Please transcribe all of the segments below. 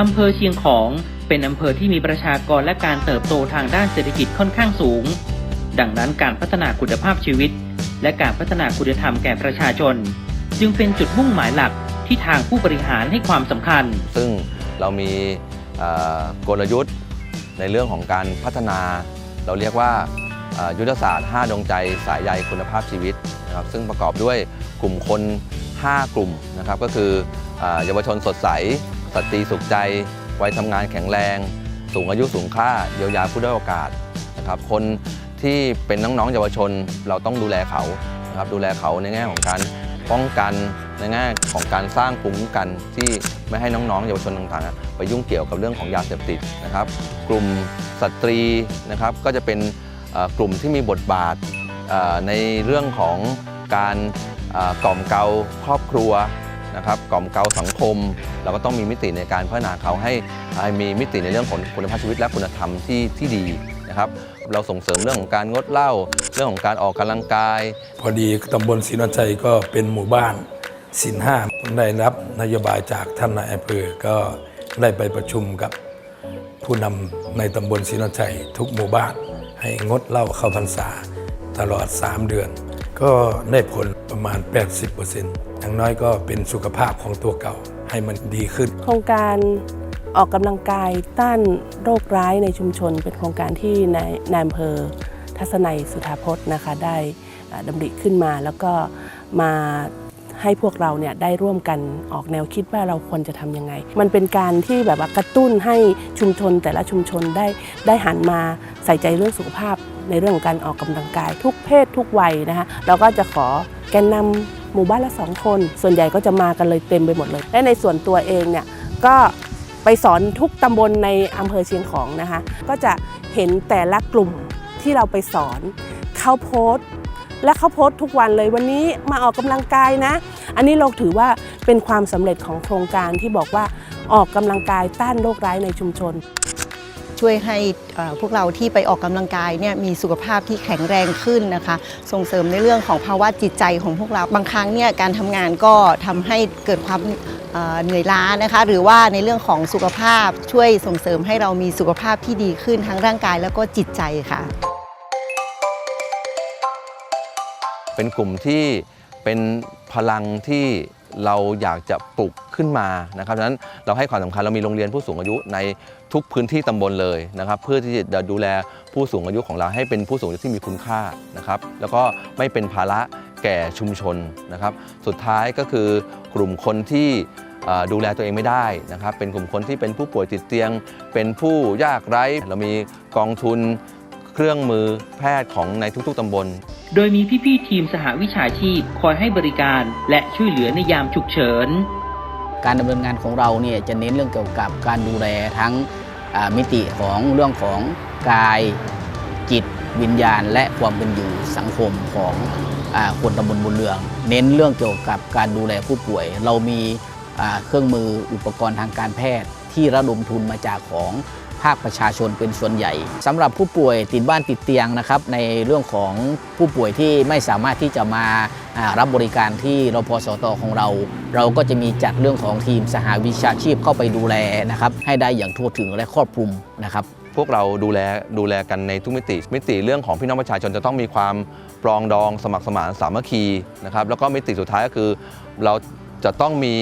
อำเภอเชียงของ เป็นอำเภอที่มีประชากรและการเติบโตทางด้านเศรษฐกิจค่อนข้างสูง ดังนั้นการพัฒนาคุณภาพชีวิต และการพัฒนาคุณธรรมแก่ประชาชน จึงเป็นจุดมุ่งหมายหลักที่ทางผู้บริหารให้ความสำคัญ ซึ่งเรามีกลยุทธ์ในเรื่องของการพัฒนา เราเรียกว่ายุทธศาสตร์ 5 ดวงใจสายใยคุณภาพชีวิตนะครับซึ่งประกอบด้วยกลุ่มคน 5 กลุ่มนะครับก็คือเยาวชนสดใส สตรีสุขใจ วัยทำงานแข็งแรง สูงอายุสูงค่าเยียวยาผู้ด้อยโอกาสนะครับคนที่เป็นน้องๆเยาวชนเราต้องดูแลเขานะครับดูแลเขาในแง่ของการป้องกันในแง่ของการสร้างภูมิคุ้มกันที่ไม่ให้น้องๆ เยาวชนต่างๆ ไปยุ่งเกี่ยวกับเรื่องของยาเสพติดนะครับ กลุ่มสตรีนะครับก็จะเป็นกลุ่มที่มีบทบาทในเรื่องของการกล่อมเกลาครอบครัว นะครับกล่อมเกลาสังคม เราก็ต้องมีมิติในการพัฒนาเขาให้ให้มีมิติในเรื่องของคุณภาพชีวิตและคุณธรรมที่ที่ดีนะครับ เราส่งเสริมเรื่องของการงดเหล้าเรื่องของการออกกำลังกาย พอดีตำบลศรีนวลชัยก็เป็นหมู่บ้านสินห้าได้รับนโยบายจากท่านนายอำเภอก็ได้ไปประชุมกับผู้นำในตำบลศรีนวลชัยทุกหมู่บ้านให้งดเหล้าเข้าพรรษาตลอด 3 เดือน ก็ได้ผลประมาณ 80%อย่างน้อยก็เป็นสุขภาพของตัวเก่าให้มันดีขึ้น โครงการออกกำลังกายต้านโรคร้ายในชุมชน เป็นโครงการที่นายนายอำเภอทัศนัยสุธาพจน์นะคะได้อ่าดำริขึ้นมาแล้วก็มา ให้พวกเราเนี่ยได้ร่วมกันออกแนวคิดว่าเราควรจะทำยังไง มันเป็นการที่แบบว่ากระตุ้นให้ชุมชนแต่ละชุมชนได้ได้หันมาใส่ใจเรื่องสุขภาพ ในเรื่องของการออกกำลังกาย ทุกเพศทุกวัยนะคะเราก็จะขอแกนนำหมู่บ้านละสองคน ส่วนใหญ่ก็จะมากันเลยเต็มไปหมดเลย และในส่วนตัวเองเนี่ยก็ไปสอนทุกตำบลในอำเภอเชียงของนะคะ ก็จะเห็นแต่ละกลุ่มที่เราไปสอนเขาโพสต์ และเขาโพสต์ทุกวันเลยวันนี้มาออกกำลังกายนะ อันนี้เราถือว่าเป็นความสำเร็จของโครงการที่บอกว่าออกกำลังกายต้านโรคร้ายในชุมชน ช่วยให้พวกเราที่ไปออกกำลังกายเนี่ยมีสุขภาพที่แข็งแรงขึ้นนะคะ ส่งเสริมในเรื่องของภาวะจิตใจของพวกเราบางครั้งเนี่ยการทำงานก็ทำให้เกิดความเหนื่อยล้านะคะหรือว่าในเรื่องของสุขภาพช่วยส่งเสริมให้เรามีสุขภาพที่ดีขึ้นทั้งร่างกายแล้วก็จิตใจค่ะ เป็นกลุ่มที่เป็นพลังที่เราอยากจะปลุกขึ้นมานะครับดังนั้นเราให้ความสำคัญเรามีโรงเรียนผู้สูงอายุในทุกพื้นที่ตำบลเลยนะครับ เพื่อที่จะดูแลผู้สูงอายุของเราให้เป็นผู้สูงอายุที่มีคุณค่านะครับ แล้วก็ไม่เป็นภาระแก่ชุมชนนะครับ สุดท้ายก็คือกลุ่มคนที่ดูแลตัวเองไม่ได้นะครับ เป็นกลุ่มคนที่เป็นผู้ป่วยติดเตียง เป็นผู้ยากไร้ เรามีกองทุนเครื่องมือแพทย์ของในทุก ๆตำบล โดยมีพี่ๆทีมสหวิชาชีพคอยให้บริการ และช่วยเหลือในยามฉุกเฉิน การดำเนินงานของเราเนี่ยจะเน้นเรื่องเกี่ยวกับการดูแลทั้งมิติของเรื่องของกายจิตวิญญาณ และความเป็นอยู่สังคมของอคนตำบลบุญเรือง เน้นเรื่องเกี่ยวกับการดูแลผู้ป่วย เรามีเครื่องมืออุปกรณ์ทางการแพทย์ที่ระดมทุนมาจากของ ภาคประชาชนเป็นส่วนใหญ่สำหรับผู้ป่วยติดบ้านติดเตียงนะครับในเรื่องของผู้ป่วยที่ไม่สามารถที่จะมาอ่ารับบริการที่รพสตของเรา เราก็จะมีจัดเรื่องของทีมสหวิชาชีพเข้าไปดูแลนะครับให้ได้อย่างทั่วถึงและครอบคลุมนะครับพวกเราดูแลดูแลกันในทุกมิติ มิติเรื่องของพี่น้องประชาชนจะต้องมีความปรองดองสมัครสมานสามัคคีนะครับแล้วก็มิติสุดท้ายก็คือเรา จะต้องมี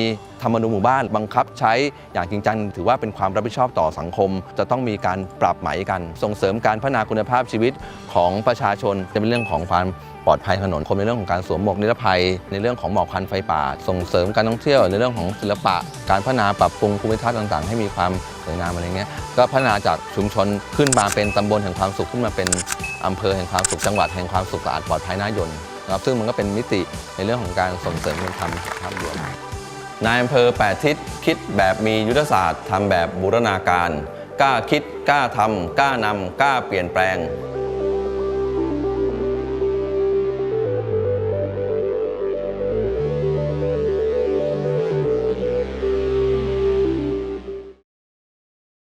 ธรรมนูญหมู่บ้านบังคับใช้อย่างจริงจังถือว่าเป็นความรับผิดชอบต่อสังคม จะต้องมีการปรับไหมกัน ส่งเสริมการพัฒนาคุณภาพชีวิตของประชาชนจะเป็นเรื่องของความปลอดภัยถนนคนในเรื่องของการสวมหมวกนิรภัย ในเรื่องของหมอกควันไฟป่า ส่งเสริมการท่องเที่ยวในเรื่องของศิลปะ การพัฒนาปรับปรุงภูมิทัศน์ต่างๆ ให้มีความสวยงามอะไรเงี้ยก็พัฒนาจากชุมชนขึ้นมาเป็นตำบลแห่งความสุขขึ้นมาเป็นอำเภอแห่งความสุขจังหวัดแห่งความสุขสะอาดปลอดภัยน่ายนนะ ครับซึ่งมันก็เป็นมิติในเรื่องของการส่งเสริมคุณธรรมภาพรวมนายอำเภอแปดทิศคิดแบบมียุทธศาสตร์ทำแบบบูรณาการ กล้าคิดกล้าทำกล้านำกล้าเปลี่ยนแปลง